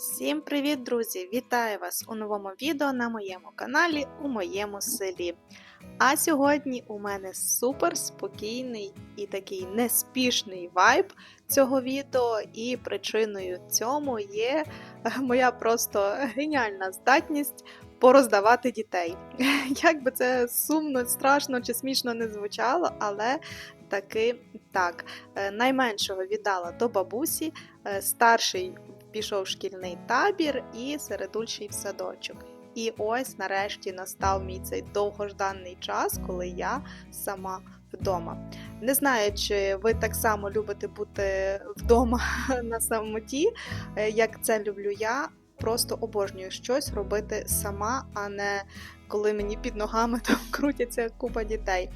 Всім привіт, друзі! Вітаю вас у новому відео на моєму каналі у моєму селі. А сьогодні у мене супер спокійний і такий неспішний вайб цього відео, і причиною цьому є е, моя просто геніальна здатність пороздавати дітей. Як би це сумно, страшно чи смішно не звучало, але таки так. Е, Найменшого віддала до бабусі, е, старший пішов шкільний табір і середульший в садочок. І ось нарешті настав мій цей довгожданий час, коли я сама вдома. Не знаю, чи ви так само любите бути вдома на самоті, е, як це люблю я. Просто обожнюю щось робити сама, а не коли мені під ногами там крутяться купа дітей.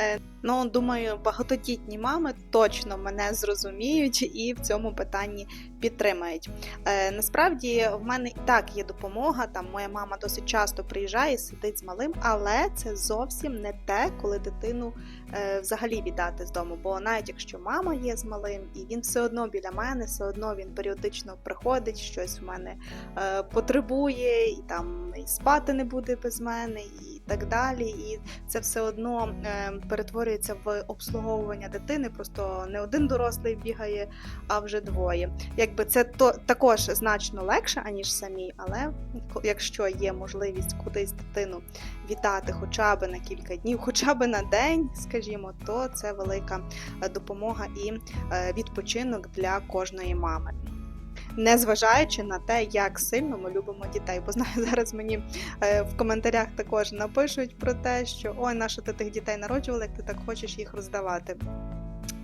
Е, Ну, думаю, багатодітні мами точно мене зрозуміють і в цьому питанні підтримають. Е, Насправді в мене і так є допомога. Там моя мама досить часто приїжджає, сидить з малим, але це зовсім не те, коли дитину е, взагалі віддати з дому. Бо навіть якщо мама є з малим, і він все одно біля мене, все одно він періодично приходить, щось в мене потребує, і там і спати не буде без мене, і так далі. І це все одно е, перетворюється в обслуговування дитини. Просто не один дорослий бігає, а вже двоє. Якби це то також значно легше, аніж самі, але якщо є можливість кудись дитину вітати хоча б на кілька днів, хоча б на день, скажімо, то це велика е, допомога і е, відпочинок для кожної мами. Незважаючи на те, як сильно ми любимо дітей, бо знаю, зараз мені е, в коментарях також напишуть про те, що ой, нащо ти тих дітей народжувала, як ти так хочеш їх роздавати.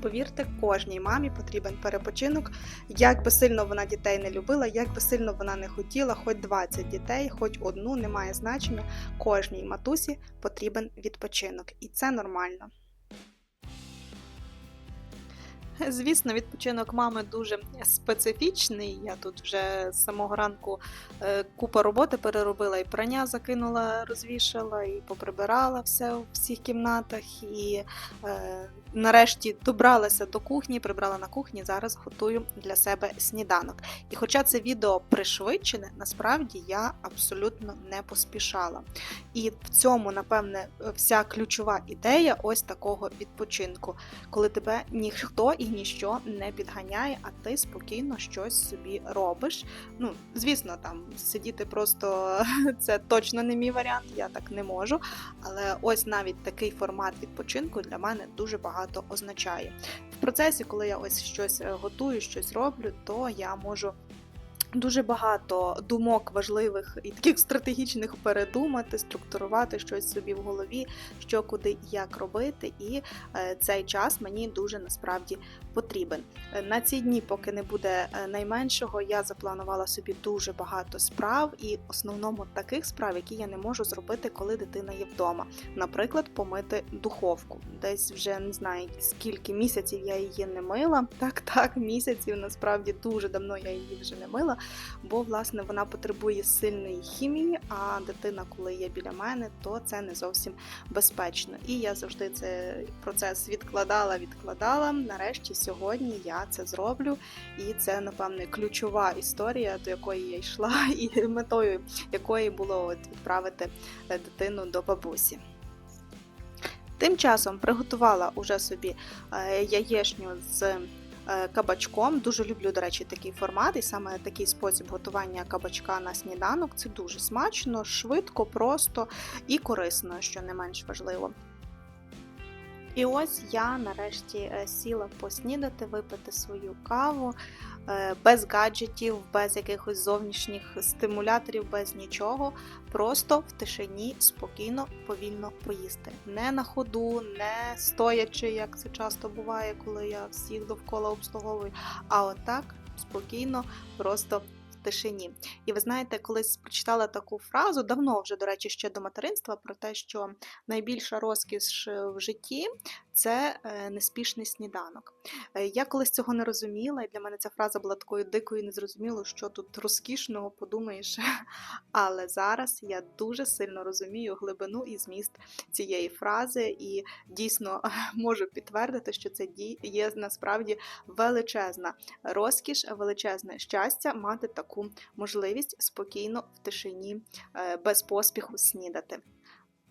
Повірте, кожній мамі потрібен перепочинок. Як би сильно вона дітей не любила, як би сильно вона не хотіла, хоч 20 дітей, хоч одну, немає значення. Кожній матусі потрібен відпочинок, і це нормально. Звісно, відпочинок мами дуже специфічний. Я тут вже з самого ранку е, купа роботи переробила і прання закинула, розвішала, і поприбирала все в всіх кімнатах. І е, нарешті добралася до кухні, прибрала на кухні. Зараз готую для себе сніданок. І хоча це відео пришвидшене, насправді я абсолютно не поспішала. І в цьому, напевне, вся ключова ідея ось такого відпочинку, коли тебе ніхто і ніщо не підганяє, а ти спокійно щось собі робиш. Ну, звісно, там сидіти просто це точно не мій варіант, я так не можу. Але ось навіть такий формат відпочинку для мене дуже багато означає. В процесі, коли я ось щось е, готую, щось роблю, то я можу. Дуже багато думок важливих і таких стратегічних передумати, структурувати щось собі в голові, що куди і як робити, і е, цей час мені дуже насправді потрібен. Е, На ці дні, поки не буде е, найменшого, я запланувала собі дуже багато справ, і основному таких справ, які я не можу зробити, коли дитина є вдома. Наприклад, помити духовку. Десь вже не знаю скільки місяців я її не мила. Так, так, місяців насправді дуже давно я її вже не мила бо власне вона потребує сильної хімії, а дитина, коли є біля мене, то це не зовсім безпечно. І я завжди цей процес відкладала, відкладала. Нарешті сьогодні я це зроблю, і це, напевне, ключова історія, до якої я йшла, і метою якої було відправити дитину до бабусі. Тим часом приготувала уже собі е, яєчню з е, кабачком. Дуже люблю, до речі, такий формат, і саме такий спосіб готування кабачка на сніданок. Це дуже смачно, швидко, просто і корисно, що не менш важливо. І ось я нарешті е, сіла поснідати, випити свою каву е, без гаджетів, без якихось зовнішніх стимуляторів, без нічого. Просто в тишині спокійно, повільно поїсти. Не на ходу, не стоячи, як це часто буває, коли я всіх довкола обслуговую. А отак спокійно, просто тишині. І ви знаєте, колись прочитала таку фразу, давно вже, до речі, ще до материнства, про те, що найбільша розкіш в житті це е, неспішний сніданок. Е, Я колись цього не розуміла, і для мене ця фраза була такою дикою, і незрозуміло, що тут розкішного подумаєш. Але зараз я дуже сильно розумію глибину і зміст цієї фрази, і дійсно можу підтвердити, що це є насправді величезна розкіш, величезне щастя мати таку можливість спокійно в тишині, е, без поспіху снідати.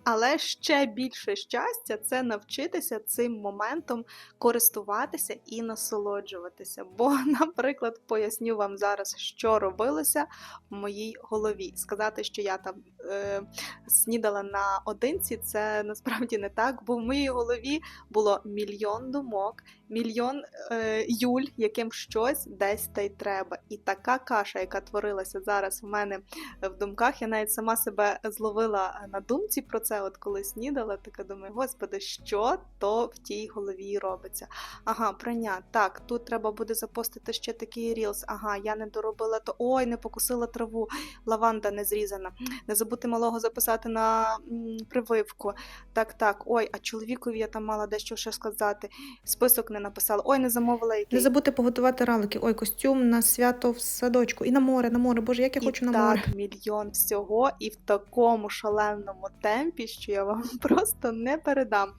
Але ще більше щастя це навчитися цим моментом користуватися і насолоджуватися. Бо, наприклад, поясню вам зараз, що робилося в моїй голові. Сказати, що я там е, снідала на одинці, це насправді не так, бо в моїй голові було мільйон думок, мільйон е, юль, яким щось десь та й треба. І така каша, яка творилася зараз в мене в думках, я навіть сама себе зловила на думці про це, от коли снідала, така думаю, господи, що то в тій голові робиться? Ага, прання, так, тут треба буде запостити ще такий рілс. Ага, я не доробила то. Ой, не покусила траву, лаванда не зрізана. Не забути малого записати на м, прививку. Так, так, ой, а чоловікові я там мала дещо ще сказати. Список не написала. Ой, не замовила який. Не забудьте поготувати ралики. Ой, костюм на свято в садочку. І на море, на море. Боже, як я і хочу на так, море. мільйон всього, і в такому шаленому темпі, що я вам просто не передам.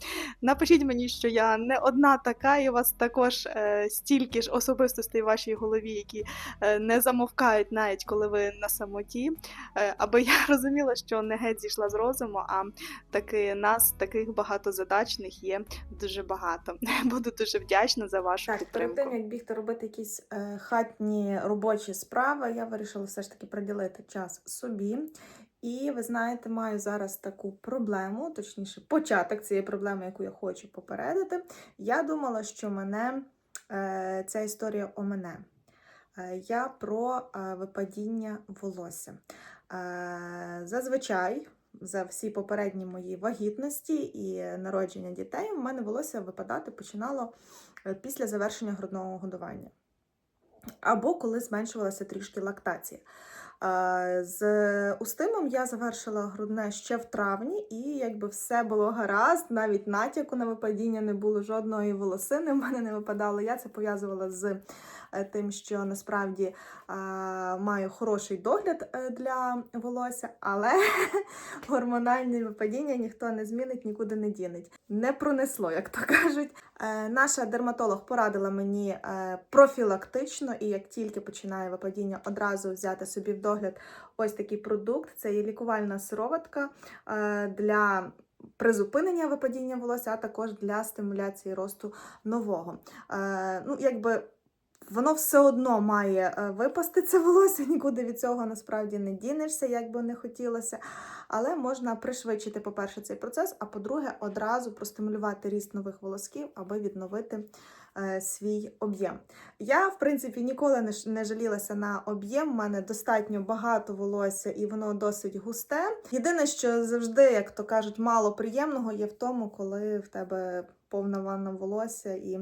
Напишіть мені, що я не одна така, і у вас також е, стільки ж особистостей в вашій голові, які е, не замовкають навіть коли ви на самоті. Е, аби я розуміла, що не геть зійшла з розуму, а таки нас, таких багатозадачних, є дуже багато. Буду дуже вдячна за вашу Так, перед тим як бігти робити якісь е, хатні робочі справи, я вирішила все ж таки приділити час собі. І ви знаєте, маю зараз таку проблему, точніше, початок цієї проблеми, яку я хочу попередити. Я думала, що мене е, ця історія о мене. Е, я про е, випадіння волосся. Е, зазвичай. За всі попередні мої вагітності і народження дітей у мене волосся випадати починало е, після завершення грудного годування. Або коли зменшувалася трішки лактація. З Устимом я завершила грудне ще в травні, і якби все було гаразд, навіть натяку на випадіння не було жодної волосини. в мене не випадало. Я це пов'язувала з е, тим, що насправді маю хороший догляд е, для волосся, але гормональне випадіння ніхто не змінить, нікуди не дінить. Не пронесло, як то кажуть. Е, Наша дерматолог порадила мені профілактично, і як тільки починає випадіння, одразу взяти собі в догляд ось такий продукт. Це є лікувальна сироватка е, для. Призупинення випадіння волосся, а також для стимуляції росту нового. Е, ну, якби воно все одно має е, випасти це волосся, нікуди від цього насправді не дінешся, як би не хотілося. Але можна пришвидшити, по-перше, цей процес, а по-друге, одразу простимулювати ріст нових волосків, аби відновити е, свій об'єм. Я, в принципі, ніколи не, не жалілася на об'єм. У мене достатньо багато волосся і воно досить густе. Єдине, що завжди, як то кажуть, мало приємного є в тому, коли в тебе повна ванна волосся і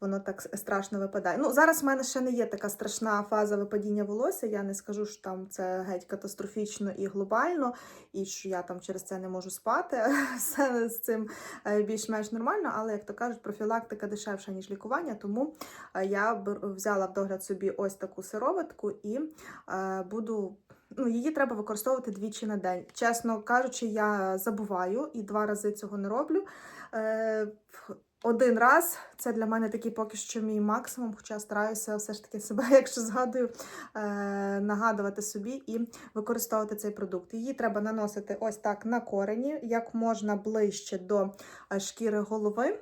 воно так страшно випадає. Ну, зараз в мене ще не є така страшна фаза випадіння волосся. Я не скажу, що там це геть катастрофічно і глобально, і що я там через це не можу спати. Все з цим е, більш-менш нормально, але, як то кажуть, профілактика дешевша, ніж лікування. Тому е, я взяла в догляд собі ось таку сироватку і е, буду. Ну, її треба використовувати двічі на день. Чесно кажучи, я забуваю і два рази цього не роблю. Один раз це для мене такий поки що мій максимум, хоча стараюся все ж таки себе, якщо згадую, е, нагадувати собі і використовувати цей продукт. Її треба наносити ось так на корені, як можна ближче до е, шкіри голови.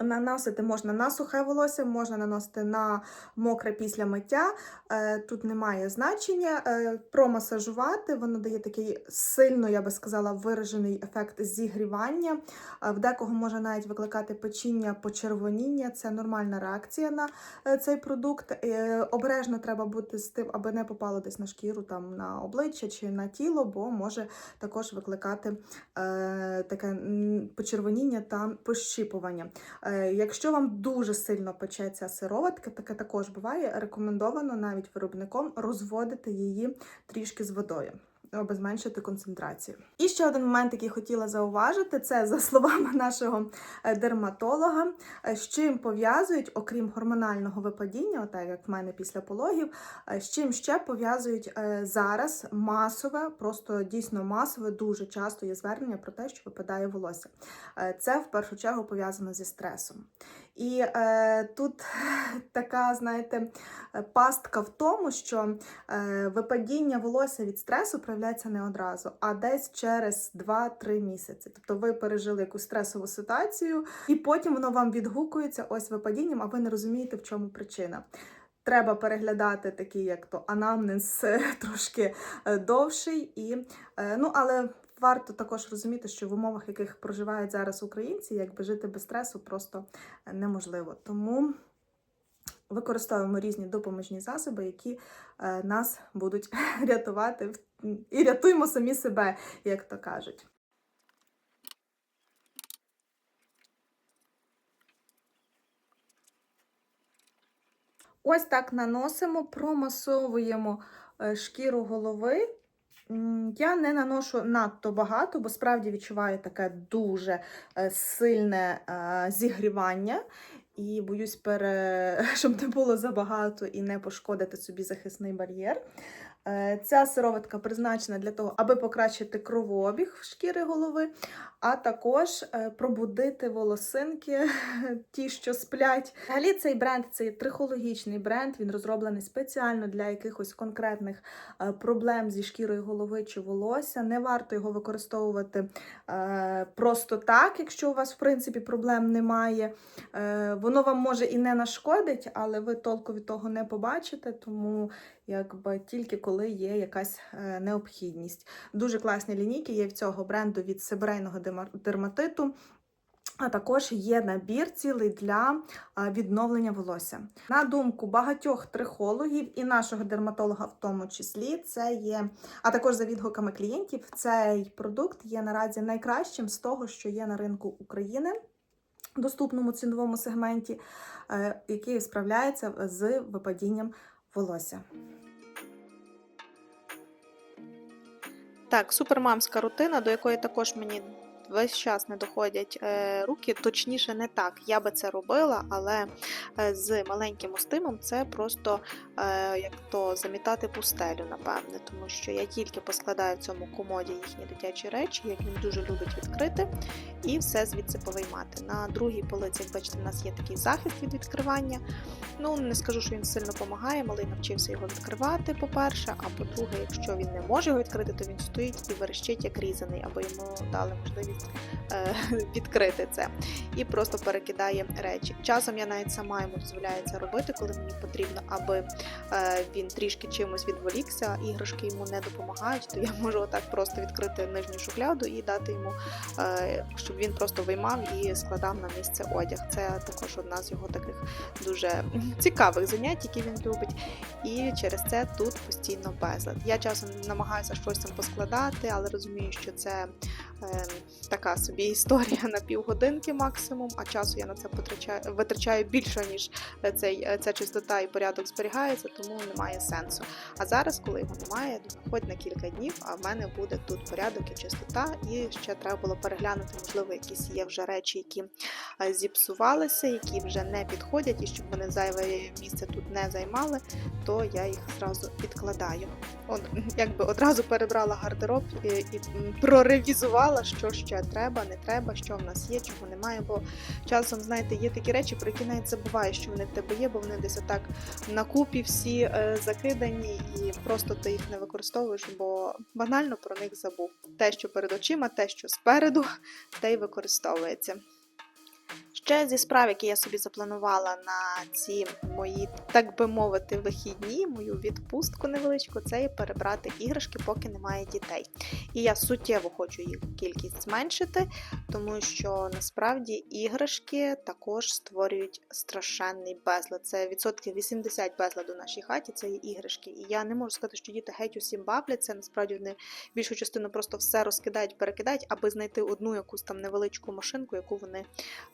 Наносити можна на сухе волосся, можна наносити на мокре після миття. Е, Тут немає значення. Е, Промасажувати, воно дає такий сильно, я би сказала, виражений ефект зігрівання. Е, В декого може навіть викликати печіння, почервоніння. Це нормальна реакція на цей продукт. Обережно треба бути з тим, аби не попало десь на шкіру, там на обличчя чи на тіло, бо може також викликати таке почервоніння та пощіпування. Е, Якщо вам дуже сильно печеться сироватка, таке також буває, рекомендовано навіть виробником розводити її трішки з водою. Аби зменшити концентрацію. І ще один момент, який хотіла зауважити, це за словами нашого е, дерматолога, е, з чим пов'язують, окрім гормонального випадіння, отак як в мене після пологів, е, з чим ще пов'язують зараз масове, просто дійсно масове, дуже часто є звернення про те, що випадає волосся. Це в першу чергу пов'язано зі стресом. І е, тут така, знаєте, пастка в тому, що е, випадіння волосся від стресу проявляється не одразу, а десь через 2-3 місяці. Тобто ви пережили якусь стресову ситуацію, і потім воно вам відгукується ось випадінням, а ви не розумієте, в чому причина. Треба переглядати такий, як то анамнез трошки е, довший, і е, ну але варто також розуміти, що в умовах, яких проживають зараз українці, якби жити без стресу просто неможливо. Тому використовуємо різні допоміжні засоби, які е, нас будуть рятувати і рятуємо самі себе, як то кажуть. Ось так наносимо, промасовуємо е, шкіру голови. Я не наношу надто багато, бо справді відчуваю таке дуже е, сильне е, зігрівання. І боюсь, пере... щоб не було забагато і не пошкодити собі захисний бар'єр. Е, Ця сироватка призначена для того, аби покращити кровообіг шкіри голови, а також е, пробудити волосинки, ті, що сплять. Взагалі цей бренд це трихологічний бренд. Він розроблений спеціально для якихось конкретних е, проблем зі шкірою голови чи волосся. Не варто його використовувати е, просто так, якщо у вас, в принципі, проблем немає. Воно вам може і не нашкодить, але ви толку від того не побачите, тому якби тільки коли є якась необхідність. Дуже класні лінійки є в цього бренду від сибирейного дема- дерматиту. А також є набір цілий для відновлення волосся. На думку багатьох трихологів і нашого дерматолога, в тому числі, це є, а також за відгуками клієнтів, цей продукт є наразі найкращим з того, що є на ринку України. в Доступному ціновому сегменті, е, який справляється з випадінням волосся. Так, супермамська рутина, до якої також мені весь час не доходять е, руки, точніше, не так. Я би це робила, але е, з маленьким устимом це просто е, як то замітати пустелю, напевне, тому що я тільки поскладаю в цьому комоді їхні дитячі речі, як він дуже любить відкрити, і все звідси повиймати. На другій полиці, як бачите, в нас є такий захист від відкривання. Ну, не скажу, що він сильно допомагає, малий навчився його відкривати, по-перше, а по-друге, якщо він не може його відкрити, то він стоїть і верещить як різаний, або йому дали можливість відкрити це і просто перекидає речі. Часом я навіть сама йому дозволяю це робити, коли мені потрібно, аби е, він трішки чимось відволікся, іграшки йому не допомагають, то я можу отак просто відкрити нижню шухляду і дати йому, е, щоб він просто виймав і складав на місце одяг. Це також одна з його таких дуже цікавих занять, які він любить. І через це тут постійно безлад. Я часом намагаюся щось там поскладати, але розумію, що це е, така собі історія на півгодинки максимум, а часу я на це потрачаю, витрачаю більше, ніж цей, е, ця чистота і порядок зберігається, тому немає сенсу. А зараз, коли його немає, я хоч на кілька днів, а в мене буде тут порядок і чистота, і ще треба було переглянути, можливо, якісь є вже речі, які е, зіпсувалися, які вже не підходять, і щоб вони зайве місце тут не займали, то я їх зразу відкладаю. От, якби одразу перебрала гардероб і, і м, проревізувала, що ще треба, не треба, що в нас є, чого немає. Бо часом, знаєте, є такі речі, про які навіть забуваєш, що вони в тебе є, бо вони десь отак на купі всі е, закидані, і просто ти їх не використовуєш, бо банально про них забув. Те, що перед очима, те, що спереду, те й використовується. Ще зі справ, які я собі запланувала на ці мої, так би мовити, вихідні, мою відпустку невеличку, це є перебрати іграшки, поки немає дітей. І я суттєво хочу їх кількість зменшити, тому що насправді іграшки також створюють страшенний безлад. Це відсотків 80 безладу нашій хаті, це є іграшки. І я не можу сказати, що діти геть усім бавляться. Насправді вони більшу частину просто все розкидають, перекидають, аби знайти одну якусь там невеличку машинку, яку вони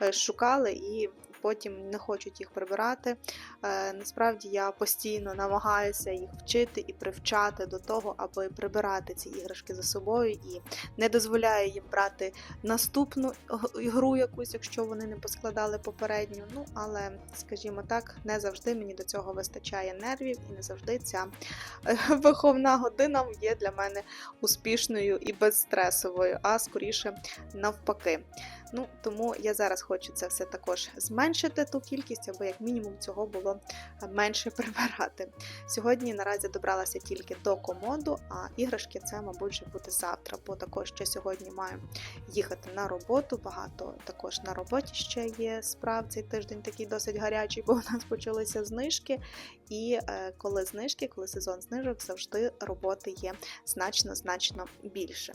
е, шукають затовкали і потім не хочуть їх прибирати. Е, Насправді я постійно намагаюся їх вчити і привчати до того, аби прибирати ці іграшки за собою і не дозволяю їм брати наступну ігру якусь, якщо вони не поскладали попередню. Ну але, скажімо так, не завжди мені до цього вистачає нервів, і не завжди ця е, виховна година є для мене успішною і безстресовою, а скоріше навпаки. Ну тому я зараз хочу це все також зменшити ту кількість, аби як мінімум цього було е, менше прибирати. Сьогодні наразі добралася тільки до комоду, а іграшки це, мабуть, вже буде завтра, бо також ще сьогодні маю їхати на роботу. Багато також на роботі ще є справ. Цей тиждень такий досить гарячий, бо у нас почалися знижки. І е, коли знижки, коли сезон знижок, завжди роботи є значно значно більше.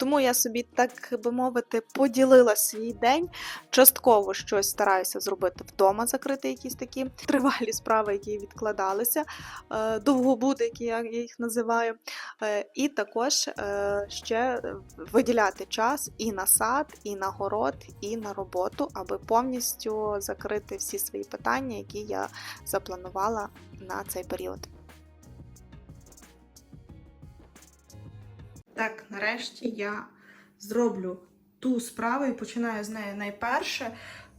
Тому я собі, так би мовити, поділила свій день. Частково щось стараюся зробити вдома, закрити якісь такі тривалі справи, які відкладалися, е, довгобуди, які я їх називаю. Е, І також е, ще виділяти час і на сад, і на город, і на роботу, аби повністю закрити всі свої питання, які я запланувала на цей період. Так, нарешті я зроблю ту справу і починаю з неї найперше,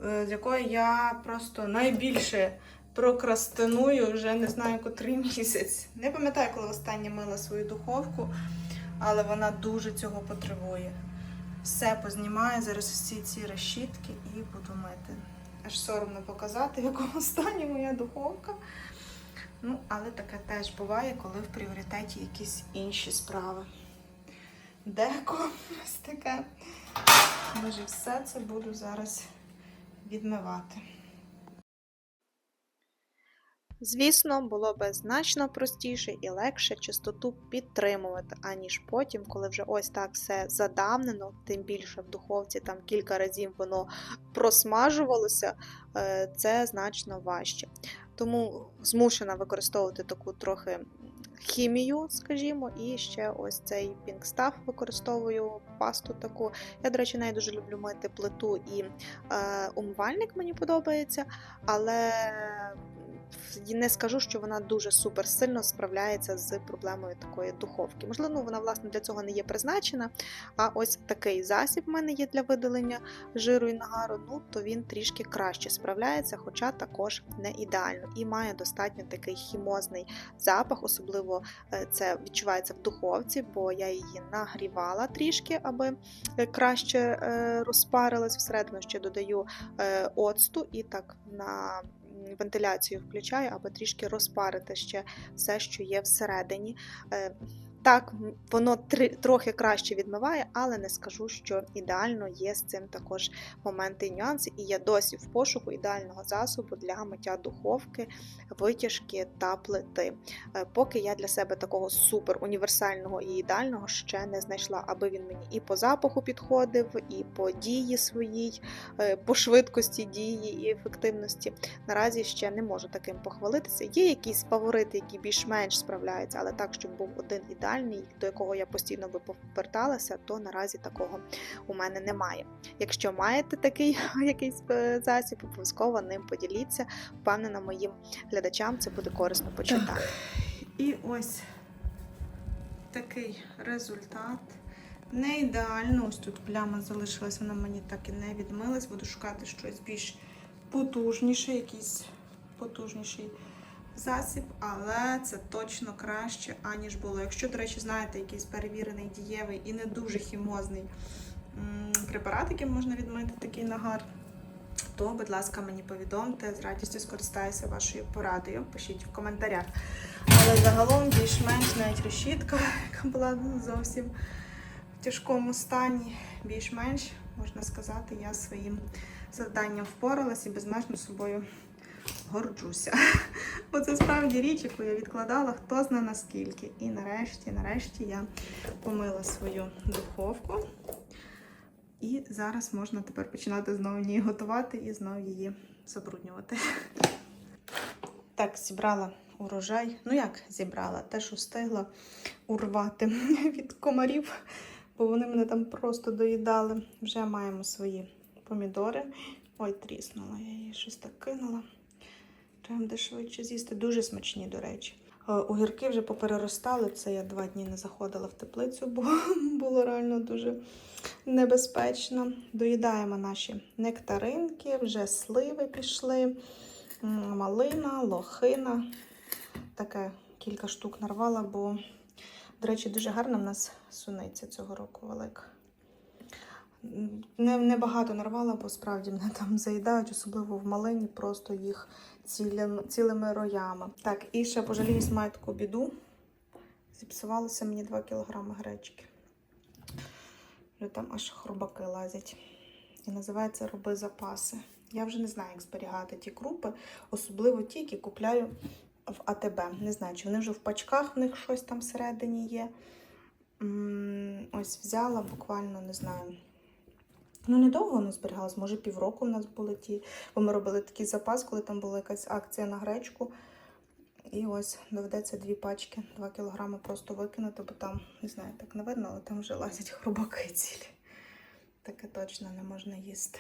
е, з якої я просто найбільше прокрастиную вже не знаю котрий місяць. Не пам'ятаю, коли останнє мила свою духовку, але вона дуже цього потребує. Все познімаю зараз всі ці решітки і буду мити. Аж соромно показати, в якому стані моя духовка. Ну, але таке теж буває, коли в пріоритеті якісь інші справи деко ось таке. Може, все це буду зараз відмивати. Звісно, було би значно простіше і легше чистоту підтримувати, аніж потім, коли вже ось так все задавнено, тим більше в духовці там кілька разів воно просмажувалося, е, це значно важче. Тому змушена використовувати таку трохи хімію, скажімо, і ще ось цей Stuff використовую пасту таку. Я, до речі, нею дуже люблю мити плиту і е, умивальник мені подобається, але не скажу, що вона дуже супер сильно справляється з проблемою такої духовки. Можливо, ну, вона власне для цього не є призначена. А ось такий засіб в мене є для видалення жиру і нагару. Ну то він трішки краще справляється, хоча також не ідеально і має достатньо такий хімозний запах, особливо е, це відчувається в духовці, бо я її нагрівала трішки, аби е, краще е, розпарилась. Всередину ще додаю оцту і так на вентиляцію включаю, аби трішки розпарити ще все, що є всередині. Так, воно три- трохи краще відмиває, але не скажу, що ідеально є з цим також моменти і нюанси. І я досі в пошуку ідеального засобу для миття духовки, витяжки та плити. Е, Поки я для себе такого супер універсального і ідеального ще не знайшла, аби він мені і по запаху підходив, і по дії своїй, е, по швидкості дії і ефективності. Наразі ще не можу таким похвалитися. Є якісь фаворити, які більш-менш справляються, але так, щоб був один ідеальний, до якого я постійно би поверталася, то наразі такого у мене немає. Якщо маєте такий якийсь е, засіб, обов'язково ним поділіться. Впевнена, моїм глядачам це буде корисно почитати. І ось такий результат. Не ідеально, ось тут пляма залишилась, вона мені так і не відмилась. Буду шукати щось більш потужніше, якийсь потужніший засіб, але це точно краще, аніж було. Якщо, до речі, знаєте, якийсь перевірений дієвий і не дуже хімозний препарат, яким можна відмити такий нагар, то, будь ласка, мені повідомте, з радістю скористаюся вашою порадою. Пишіть в коментарях. Але загалом більш-менш навіть решітка, яка була ну, зовсім в тяжкому стані, більш-менш, можна сказати, я своїм завданням впоралась і безмежно собою горджуся. Бо це справді річ, яку я відкладала, хто зна наскільки. І нарешті, нарешті я помила свою духовку. І зараз можна тепер починати знову її готувати і знову її забруднювати. Так, зібрала урожай. Ну як зібрала? Те, що встигла урвати від комарів, бо вони мене там просто доїдали. Вже маємо свої помідори. Ой, тріснула, я її щось так кинула. Треба буде швидше з'їсти. Дуже смачні, до речі. Е, Огірки вже попереростали. Це я два дні не заходила в теплицю, бо було реально дуже небезпечно. Доїдаємо наші нектаринки, вже сливи пішли, малина, лохина. Таке кілька штук нарвала, бо, до речі, дуже гарна в нас суниця цього року велика. Не, не багато нарвала, бо справді мене там заїдають, особливо в малині, просто їх цілим, цілими роями. Так, і ще пожаліюсь, маю таку біду. Зіпсувалося мені 2 кг гречки. Там аж хробаки лазять. І називається роби запаси. Я вже не знаю, як зберігати ті крупи, особливо ті, які купляю в АТБ. Не знаю, чи вони вже в пачках в них щось там всередині є. Ось взяла буквально, не знаю. Ну, недовго воно зберігалось, може півроку в нас були ті, бо ми робили такий запас, коли там була якась акція на гречку. І ось доведеться дві пачки, 2 кілограми просто викинути, бо там, не знаю, так не видно, але там вже лазять хробаки цілі. Таке точно не можна їсти.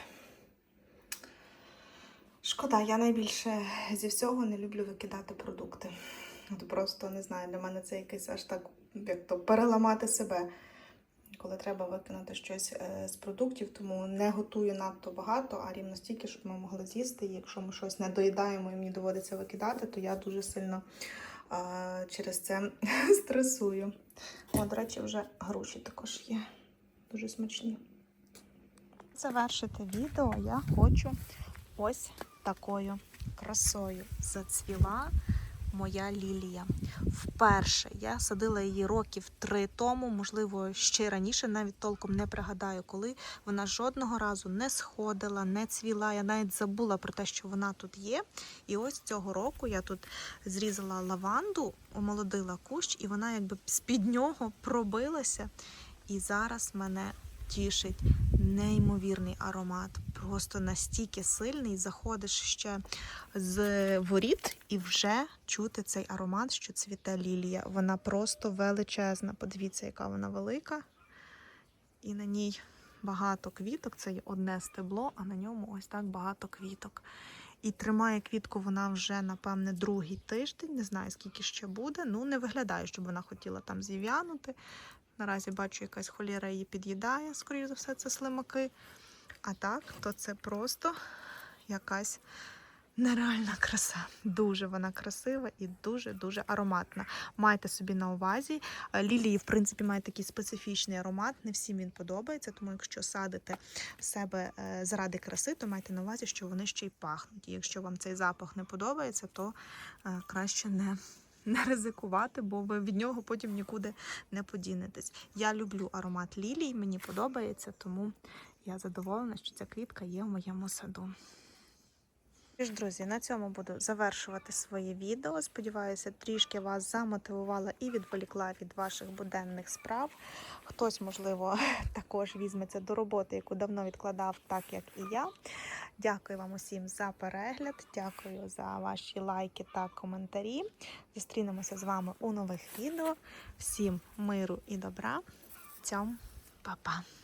Шкода, я найбільше зі всього не люблю викидати продукти. От просто не знаю, для мене це якийсь аж так, як то переламати себе, коли треба викинути щось е, з продуктів, тому не готую надто багато, а рівно стільки, щоб ми могли з'їсти. Якщо ми щось не доїдаємо і мені доводиться викидати, то я дуже сильно е, через це стресую. О, до речі, вже груші також є. Дуже смачні. Завершити відео я хочу ось такою красою зацвіла моя лілія. Вперше я садила її років три тому, можливо, ще раніше, навіть толком не пригадаю, коли вона жодного разу не сходила, не цвіла. Я навіть забула про те, що вона тут є. І ось цього року я тут зрізала лаванду, омолодила кущ, і вона якби з-під нього пробилася. І зараз мене тішить неймовірний аромат. Просто настільки сильний. Заходиш ще з воріт і вже чути цей аромат, що цвіте лілія. Вона просто величезна. Подивіться, яка вона велика. І на ній багато квіток. Це одне стебло, а на ньому ось так багато квіток. І тримає квітку вона вже, напевне, другий тиждень. Не знаю, скільки ще буде. Ну, не виглядає, щоб вона хотіла там зів'янути. Наразі бачу, якась холіра її під'їдає, скоріш за все, це слимаки. А так, то це просто якась нереальна краса. Дуже вона красива і дуже-дуже ароматна. Майте собі на увазі. Е, Лілії, в принципі, мають такий специфічний аромат. Не всім він подобається, тому якщо садите себе е, заради краси, то майте на увазі, що вони ще й пахнуть. І якщо вам цей запах не подобається, то е, краще не. Не ризикувати, бо ви від нього потім нікуди не подінетесь. Я люблю аромат лілій, мені подобається, тому я задоволена, що ця квітка є в моєму саду. Тож, друзі, на цьому буду завершувати своє відео. Сподіваюся, трішки вас замотивувала і відволікла від ваших буденних справ. Хтось, можливо, також візьметься до роботи, яку давно відкладав, так як і я. Дякую вам усім за перегляд. Дякую за ваші лайки та коментарі. Зустрінемося з вами у нових відео. Всім миру і добра. Цьом, па-па!